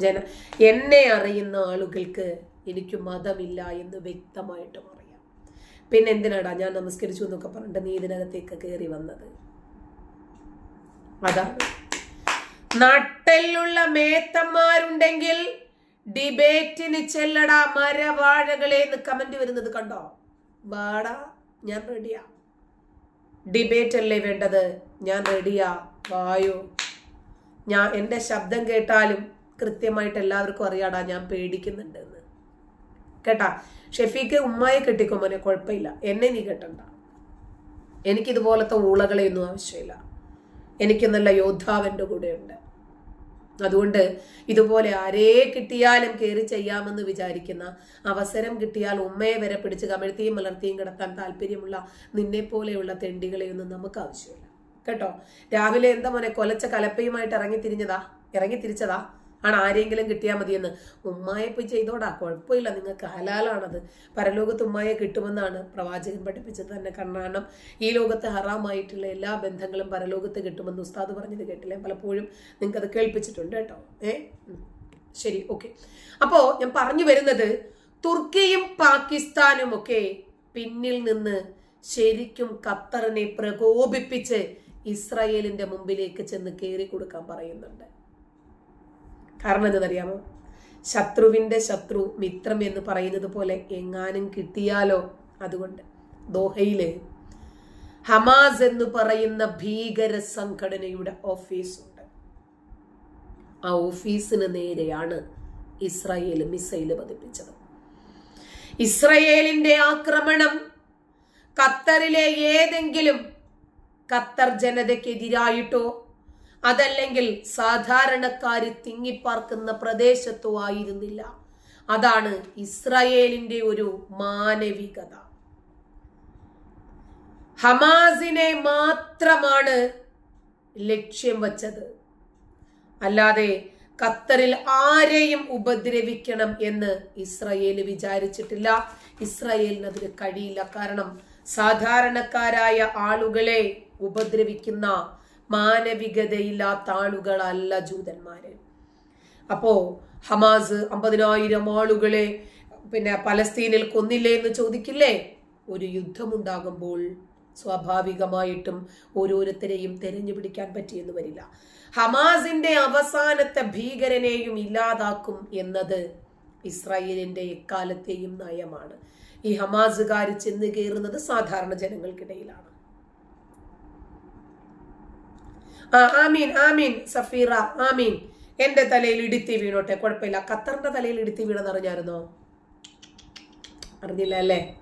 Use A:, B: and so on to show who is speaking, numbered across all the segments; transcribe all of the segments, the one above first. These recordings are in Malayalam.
A: ജന എന്നെ അറിയുന്ന ആളുകൾക്ക് എനിക്ക് മതമില്ല എന്ന് വ്യക്തമായിട്ട് പറയാം. പിന്നെ എന്തിനാടാ ഞാൻ നമസ്കരിച്ചു എന്നൊക്കെ പറഞ്ഞിട്ട് നീ ഇതിനകത്തേക്ക് കയറി വന്നത്? അതാണ്. നട്ടലുള്ള മേത്തന്മാരുണ്ടെങ്കിൽ ഡിബേറ്റിന് ചെല്ലടാ മരവാഴകളെ എന്ന് കമന്റ് വരുന്നത് കണ്ടോ? വാടാ ഞാൻ റെഡിയാ ഡിബേറ്റ് അല്ലേ വേണ്ടത്? ഞാൻ റെഡിയാ വായോ. ഞാൻ എന്റെ ശബ്ദം കേട്ടാലും കൃത്യമായിട്ട് എല്ലാവർക്കും അറിയാടാ ഞാൻ പേടിക്കുന്നുണ്ട് എന്ന് കേട്ടാ ഷെഫീക്ക് ഉമ്മായെ കെട്ടിക്കോ കുഴപ്പമില്ല. എന്നെ നീ കെട്ടണ്ട. എനിക്കിതുപോലത്തെ ഊളകളെയൊന്നും ആവശ്യമില്ല. എനിക്ക് നല്ല യോദ്ധാവന്റെ കൂടെയുണ്ട്. അതുകൊണ്ട് ഇതുപോലെ ആരേ കിട്ടിയാലും കയറി ചെയ്യാമെന്ന് വിചാരിക്കുന്ന അവസരം കിട്ടിയാൽ ഉമ്മയെ വരെ പിടിച്ച് കമിഴ്ത്തിയും മലർത്തിയും കിടത്താൻ താല്പര്യമുള്ള നിന്നെ പോലെയുള്ള തെണ്ടികളെയൊന്നും നമുക്ക് ആവശ്യമില്ല കേട്ടോ? രാവിലെ എന്താ മോനെ കൊലച്ച കലപ്പയുമായിട്ട് ഇറങ്ങി തിരിഞ്ഞതാ ഇറങ്ങി തിരിച്ചതാ ആണ് ആരെങ്കിലും കിട്ടിയാൽ മതിയെന്ന്. ഉമ്മായെ പോയി ചെയ്തോടാ കുഴപ്പമില്ല നിങ്ങൾക്ക് ഹലാലാണത്. പരലോകത്ത് ഉമ്മായെ കിട്ടുമെന്നാണ് പ്രവാചകൻ പഠിപ്പിച്ചത് തന്നെ. കാരണം ഈ ലോകത്ത് ഹറാമായിട്ടുള്ള എല്ലാ ബന്ധങ്ങളും പരലോകത്ത് കിട്ടുമെന്ന് ഉസ്താദ് പറഞ്ഞത് കേട്ടില്ലേ? പലപ്പോഴും നിങ്ങൾക്കത് കേൾപ്പിച്ചിട്ടുണ്ട് കേട്ടോ. ഏ? ശരി ഓക്കെ. അപ്പോൾ ഞാൻ പറഞ്ഞു വരുന്നത് തുർക്കിയും പാകിസ്ഥാനും ഒക്കെ പിന്നിൽ നിന്ന് ശരിക്കും ഖത്തറിനെ പ്രകോപിപ്പിച്ച് ഇസ്രായേലിന്റെ മുമ്പിലേക്ക് ചെന്ന് കയറി കൊടുക്കാൻ പറയുന്നുണ്ട്. കാരണം എന്തെന്നറിയാമോ ശത്രുവിന്റെ ശത്രു മിത്രം എന്ന് പറയുന്നത് പോലെ എങ്ങാനും കിട്ടിയാലോ? അതുകൊണ്ട് ദോഹയിൽ ഹമാസ് എന്ന് പറയുന്ന ഭീകര സംഘടനയുടെ ഓഫീസുണ്ട് ആ ഓഫീസിന് നേരെയാണ് ഇസ്രായേൽ മിസൈൽ പതിപ്പിച്ചത്. ഇസ്രയേലിന്റെ ആക്രമണം ഖത്തറിലെ ഏതെങ്കിലും ഖത്തർ ജനതയ്ക്കെതിരായിട്ടോ അതല്ലെങ്കിൽ സാധാരണക്കാർ തിങ്ങിപ്പാർക്കുന്ന പ്രദേശത്തോ ആയിരുന്നില്ല. അതാണ് ഇസ്രായേലിന്റെ ഒരു മാനവികത. ഹമാസിനെ മാത്രമാണ് ലക്ഷ്യം വച്ചത്. അല്ലാതെ ഖത്തറിൽ ആരെയും ഉപദ്രവിക്കണം എന്ന് ഇസ്രയേൽ വിചാരിച്ചിട്ടില്ല. ഇസ്രയേലിന് അതിന് കഴിയില്ല. കാരണം സാധാരണക്കാരായ ആളുകളെ ഉപദ്രവിക്കുന്ന മാനവികതയില്ലാത്ത ആളുകളല്ല ജൂതന്മാര്. അപ്പോ ഹമാസ് അമ്പതിനായിരം ആളുകളെ പിന്നെ പലസ്തീനിൽ കൊന്നില്ലേ എന്ന് ചോദിക്കില്ലേ? ഒരു യുദ്ധമുണ്ടാകുമ്പോൾ സ്വാഭാവികമായിട്ടും ഓരോരുത്തരെയും തെരഞ്ഞു പിടിക്കാൻ പറ്റിയെന്ന് വരില്ല. ഹമാസിന്റെ അവസാനത്തെ ഭീകരനെയും ഇല്ലാതാക്കും എന്നത് ഇസ്രായേലിന്റെ എക്കാലത്തെയും നയമാണ്. ഈ ഹമാസുകാർ ചെന്ന് കയറുന്നത് സാധാരണ ജനങ്ങൾക്കിടയിലാണ്. ആ ആമീൻ ആമീൻ സഫീറ ആമീൻ. എന്റെ തലയിൽ ഇടുത്തി വീണോട്ടെ? കുഴപ്പമില്ല. ഖത്തറിന്റെ തലയിൽ ഇടുത്തി വീണെന്ന് അറിഞ്ഞായിരുന്നോ? അറിഞ്ഞില്ല അല്ലേ?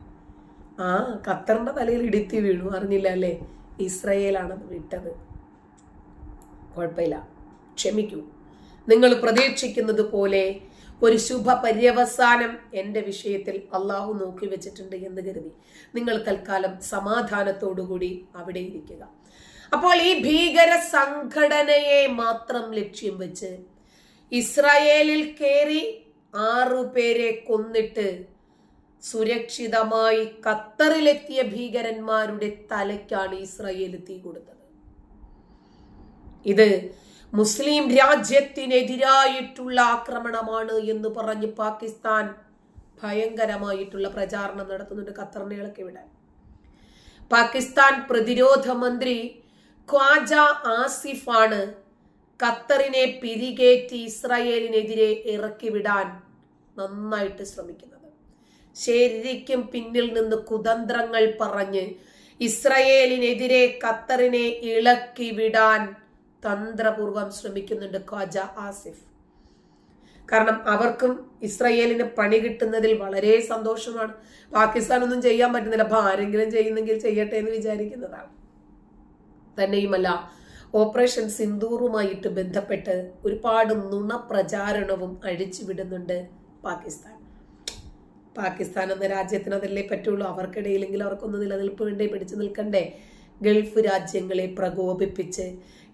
A: ആ ഖത്തറിന്റെ തലയിൽ ഇടുത്തി വീണു. അറിഞ്ഞില്ല അല്ലേ? ഇസ്രയേലാണ് വിട്ടത്. കുഴപ്പമില്ല. ക്ഷമിക്കൂ. നിങ്ങൾ പ്രതീക്ഷിക്കുന്നത് പോലെ ഒരു ശുഭ പര്യവസാനം എന്റെ വിഷയത്തിൽ അള്ളാഹു നോക്കി വെച്ചിട്ടുണ്ട് എന്ന് കരുതി. നിങ്ങൾ തൽക്കാലം സമാധാനത്തോടുകൂടി അവിടെ ഇരിക്കുക. അപ്പോൾ ഈ ഭീകര സംഘടനയെ മാത്രം ലക്ഷ്യം വെച്ച് ഇസ്രായേലിൽ കയറി ആറു പേരെ കൊന്നിട്ട് സുരക്ഷിതമായി ഖത്തറിലെത്തിയ ഭീകരന്മാരുടെ തലയ്ക്കാണ് ഇസ്രായേൽ തീ കൊടുത്തത്. ഇത് മുസ്ലിം രാജ്യത്തിനെതിരായിട്ടുള്ള ആക്രമണമാണ് എന്ന് പറഞ്ഞ് പാകിസ്ഥാൻ ഭയങ്കരമായിട്ടുള്ള പ്രചാരണം നടത്തുന്നുണ്ട് ഖത്തറിനെ ഇളക്കി വിടാൻ പാകിസ്ഥാൻ പ്രതിരോധ മന്ത്രി ഖ്വാജ ആസിഫാണ് ഖത്തറിനെ പിരികേറ്റി ഇസ്രായേലിനെതിരെ ഇറക്കി വിടാൻ നന്നായിട്ട് ശ്രമിക്കുന്നത്. ശരിക്കും പിന്നിൽ നിന്ന് കുതന്ത്രങ്ങൾ പറഞ്ഞ് ഇസ്രയേലിനെതിരെ ഖത്തറിനെ ഇളക്കി വിടാൻ തന്ത്രപൂർവം ശ്രമിക്കുന്നുണ്ട് ഖ്വാജ ആസിഫ്. കാരണം അവർക്കും ഇസ്രയേലിന് പണി കിട്ടുന്നതിൽ വളരെ സന്തോഷമാണ്. പാകിസ്ഥാനൊന്നും ചെയ്യാൻ പറ്റുന്നില്ല. അപ്പൊ ആരെങ്കിലും ചെയ്യുന്നെങ്കിൽ ചെയ്യട്ടെ എന്ന് വിചാരിക്കുന്നതാണ്. തന്നെയുമല്ല. ഓപ്പറേഷൻ സിന്ദൂറുമായിട്ട് ബന്ധപ്പെട്ട് ഒരുപാട് നുണപ്രചാരണവും അഴിച്ചുവിടുന്നുണ്ട് പാകിസ്ഥാൻ. പാകിസ്ഥാൻ എന്ന രാജ്യത്തിന് അതല്ലേ പറ്റുള്ളൂ? അവർക്കിടയിലെങ്കിൽ അവർക്കൊന്ന് നിലനിൽപ്പ് വേണ്ടേ പിടിച്ചു നിൽക്കണ്ടേ? ഗൾഫ് രാജ്യങ്ങളെ പ്രകോപിപ്പിച്ച്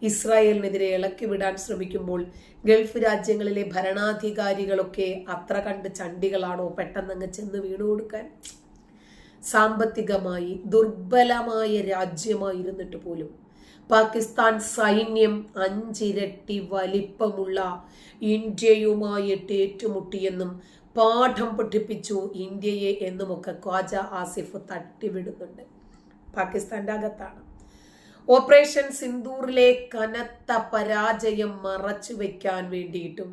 A: ഇസ്രായേലിനെതിരെ ഇളക്കി വിടാൻ ശ്രമിക്കുമ്പോൾ ഗൾഫ് രാജ്യങ്ങളിലെ ഭരണാധികാരികളൊക്കെ അത്ര കണ്ട് ചണ്ടികളാണോ പെട്ടെന്നങ്ങ് ചെന്ന് വീണു കൊടുക്കാൻ? സാമ്പത്തികമായി ദുർബലമായ രാജ്യമായിരുന്നിട്ട് പോലും പാകിസ്ഥാൻ സൈന്യം അഞ്ചിരട്ടി വലിപ്പമുള്ള ഇന്ത്യയുമായിട്ട് ഏറ്റുമുട്ടിയെന്നും പാഠം പഠിപ്പിച്ചു ഇന്ത്യയെ എന്നുമൊക്കെ ഖ്വാജ ആസിഫ് തട്ടിവിടുന്നുണ്ട്. പാകിസ്ഥാന്റെ അകത്താണ് ഓപ്പറേഷൻ സിന്ദൂറിലെ കനത്ത പരാജയം മറച്ചു വെക്കാൻ വേണ്ടിയിട്ടും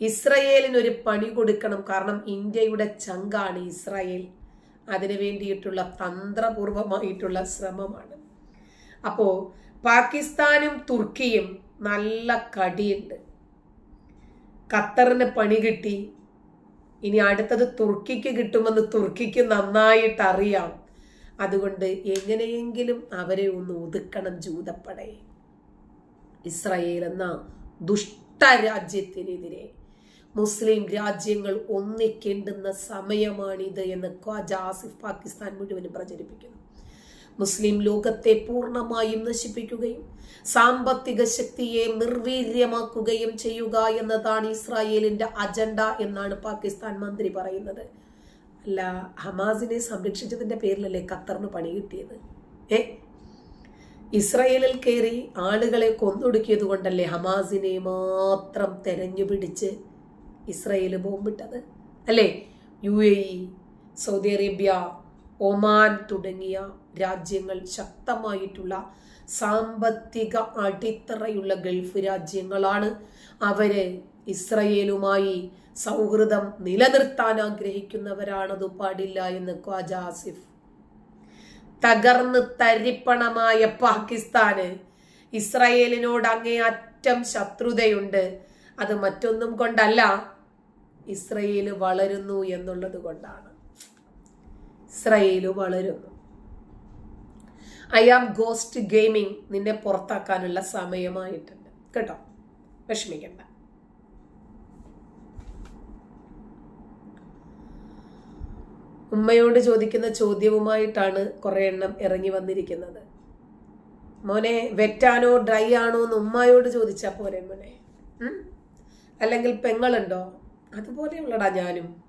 A: ഇസ്രയേലിനൊരു പണി കൊടുക്കണം കാരണം ഇന്ത്യയുടെ ചങ്കാണ് ഇസ്രായേൽ. അതിനു വേണ്ടിയിട്ടുള്ള തന്ത്രപൂർവമായിട്ടുള്ള ശ്രമമാണ്. അപ്പോ പാകിസ്ഥാനും തുർക്കിയും നല്ല കടിയുണ്ട്. ഖത്തറിന് പണി കിട്ടി. ഇനി അടുത്തത് തുർക്കിക്ക് കിട്ടുമെന്ന് തുർക്കിക്ക് നന്നായിട്ട് അറിയാം. അതുകൊണ്ട് എങ്ങനെയെങ്കിലും അവരെ ഒന്ന് ഒതുക്കണം ജൂതപ്പടയെ ഇസ്രയേൽ എന്ന ദുഷ്ടരാജ്യത്തിനെതിരെ മുസ്ലിം രാജ്യങ്ങൾ ഒന്നിക്കേണ്ടുന്ന സമയമാണിത് എന്ന് ഖ്വാജ ആസിഫ് പാകിസ്ഥാൻ മുഴുവനും പ്രചരിപ്പിക്കുന്നു. മുസ്ലിം ലോകത്തെ പൂർണമായും നശിപ്പിക്കുകയും സാമ്പത്തിക ശക്തിയെ നിർവീര്യമാക്കുകയും ചെയ്യുക എന്നതാണ് ഇസ്രായേലിന്റെ അജണ്ട എന്നാണ് പാകിസ്ഥാൻ മന്ത്രി പറയുന്നത്. അല്ല ഹമാസിനെ സംരക്ഷിച്ചതിന്റെ പേരിലല്ലേ ഖത്തറിന് പണി കിട്ടിയത്? ഏ? ഇസ്രയേലിൽ കയറി ആളുകളെ കൊന്നൊടുക്കിയത് കൊണ്ടല്ലേ ഹമാസിനെ മാത്രം തെരഞ്ഞു പിടിച്ച് ഇസ്രായേൽ ബോംബിട്ടത്? അല്ലേ? U A E Saudi Arabia Oman തുടങ്ങിയ രാജ്യങ്ങൾ ശക്തമായിട്ടുള്ള സാമ്പത്തിക അടിത്തറയുള്ള ഗൾഫ് രാജ്യങ്ങളാണ്. അവർ ഇസ്രയേലുമായി സൗഹൃദം നിലനിർത്താൻ ആഗ്രഹിക്കുന്നവരാണത് പാടില്ല എന്ന് ഖ്വാജ ആസിഫ്. തകർന്ന് തരിപ്പണമായ പാകിസ്ഥാന് ഇസ്രയേലിനോട് അങ്ങേയറ്റം ശത്രുതയുണ്ട്. അത് മറ്റൊന്നും കൊണ്ടല്ല ഇസ്രയേൽ വളരുന്നു എന്നുള്ളത് കൊണ്ടാണ്. ഇസ്രയേൽ വളരുന്നു ഐ ആം ഗോസ്റ്റ് ഗെയിമിംഗ് നിന്നെ പുറത്താക്കാനുള്ള സമയമായിട്ടുണ്ട്. കേട്ടോ? വിഷമിക്കണ്ട. ഉമ്മയോട് ചോദിക്കുന്ന ചോദ്യവുമായിട്ടാണ് കുറെ എണ്ണം ഇറങ്ങി വന്നിരിക്കുന്നത്. മോനെ വെറ്റാനോ ഡ്രൈ ആണോ എന്ന് ഉമ്മയോട് ചോദിച്ചാൽ പോരെ മോനെ. അല്ലെങ്കിൽ പെങ്ങളുണ്ടോ? അതുപോലെയുള്ളടാ ഞാനും.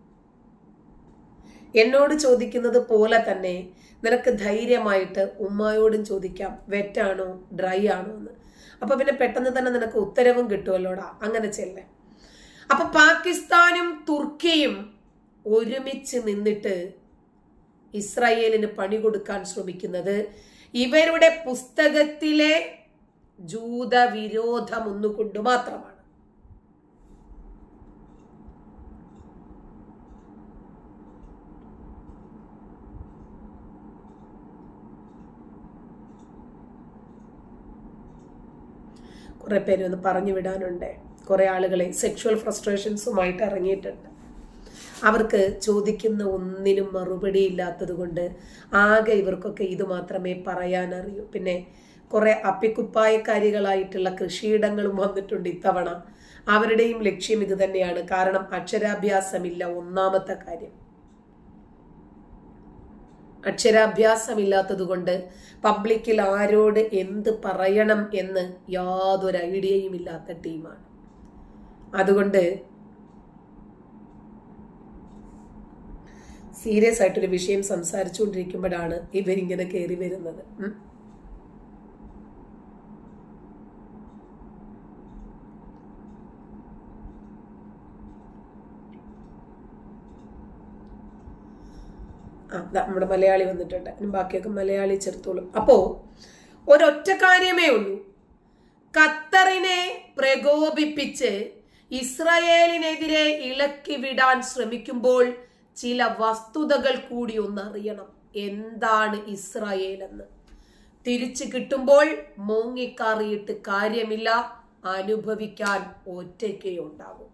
A: എന്നോട് ചോദിക്കുന്നത് പോലെ തന്നെ നിനക്ക് ധൈര്യമായിട്ട് ഉമ്മായോടും ചോദിക്കാം വെറ്റാണോ ഡ്രൈ ആണോ എന്ന്. അപ്പൊ പിന്നെ പെട്ടെന്ന് തന്നെ നിനക്ക് ഉത്തരവും കിട്ടുമല്ലോടാ അങ്ങനെ ചെല്ലേ. അപ്പൊ പാകിസ്ഥാനും തുർക്കിയും ഒരുമിച്ച് നിന്നിട്ട് ഇസ്രായേലിന് പണി കൊടുക്കാൻ ശ്രമിക്കുന്നത് ഇവരുടെ പുസ്തകത്തിലെ ജൂതവിരോധം ഒന്നുകൊണ്ട് മാത്രമാണ്. കുറെ പേര് ഒന്ന് പറഞ്ഞു വിടാനുണ്ട്. കുറേ ആളുകളെ സെക്ഷുവൽ ഫ്രസ്ട്രേഷൻസുമായിട്ട് ഇറങ്ങിയിട്ടുണ്ട്. അവർക്ക് ചോദിക്കുന്ന ഒന്നിനും മറുപടി ഇല്ലാത്തത് കൊണ്ട് ആകെ ഇവർക്കൊക്കെ ഇത് മാത്രമേ പറയാൻ അറിയൂ പിന്നെ കുറേ അപ്പിക്കുപ്പായക്കാരികളായിട്ടുള്ള കൃഷിയിടങ്ങളും വന്നിട്ടുണ്ട് ഇത്തവണ. അവരുടെയും ലക്ഷ്യം ഇത് തന്നെയാണ്. കാരണം അക്ഷരാഭ്യാസമില്ല ഒന്നാമത്തെ കാര്യം. അക്ഷരാഭ്യാസമില്ലാത്തത് കൊണ്ട് പബ്ലിക്കിൽ ആരോട് എന്ത് പറയണം എന്ന് യാതൊരു ഐഡിയയും ഇല്ലാത്ത ടീമാണ്. അതുകൊണ്ട് സീരിയസ് ആയിട്ടൊരു വിഷയം സംസാരിച്ചുകൊണ്ടിരിക്കുമ്പോഴാണ് ഇവരിങ്ങനെ കയറി വരുന്നത്. ആ നമ്മുടെ മലയാളി വന്നിട്ടുണ്ട്. ഇനി ബാക്കിയൊക്കെ മലയാളി ചേർത്തോളും അപ്പോ ഒരൊറ്റ കാര്യമേ ഉള്ളൂ. ഖത്തറിനെ പ്രകോപിപ്പിച്ച് ഇസ്രയേലിനെതിരെ ഇളക്കി വിടാൻ ശ്രമിക്കുമ്പോൾ ചില വസ്തുതകൾ കൂടി ഒന്ന് അറിയണം എന്താണ് ഇസ്രായേൽ എന്ന് തിരിച്ചു കിട്ടുമ്പോൾ മൂങ്ങിക്കാറിയിട്ട് കാര്യമില്ല. അനുഭവിക്കാൻ ഒറ്റയ്ക്കേ ഉണ്ടാകും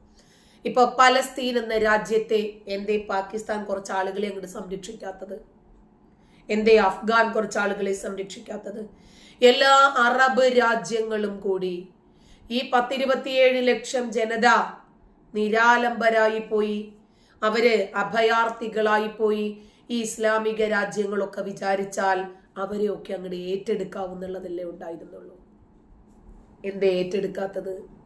A: ഇപ്പൊ പലസ്തീൻ എന്ന രാജ്യത്തെ എന്തേ പാകിസ്ഥാൻ കുറച്ച് ആളുകളെ അങ്ങോട്ട് സംരക്ഷിക്കാത്തത്? എന്തേ അഫ്ഗാൻ കുറച്ച് ആളുകളെ സംരക്ഷിക്കാത്തത്? എല്ലാ അറബ് രാജ്യങ്ങളും കൂടി ഈ പത്തിരുപത്തിയേഴ് ലക്ഷം ജനത നിരാലംബരായി പോയി. അവർ അഭയാർത്ഥികളായി പോയി. ഈ ഇസ്ലാമിക രാജ്യങ്ങളൊക്കെ വിചാരിച്ചാൽ അവരെയൊക്കെ അങ്ങോട്ട് ഏറ്റെടുക്കാവുന്നുള്ളതല്ലേ ഉണ്ടായിരുന്നുള്ളൂ. എന്തേ ഏറ്റെടുക്കാത്തത്?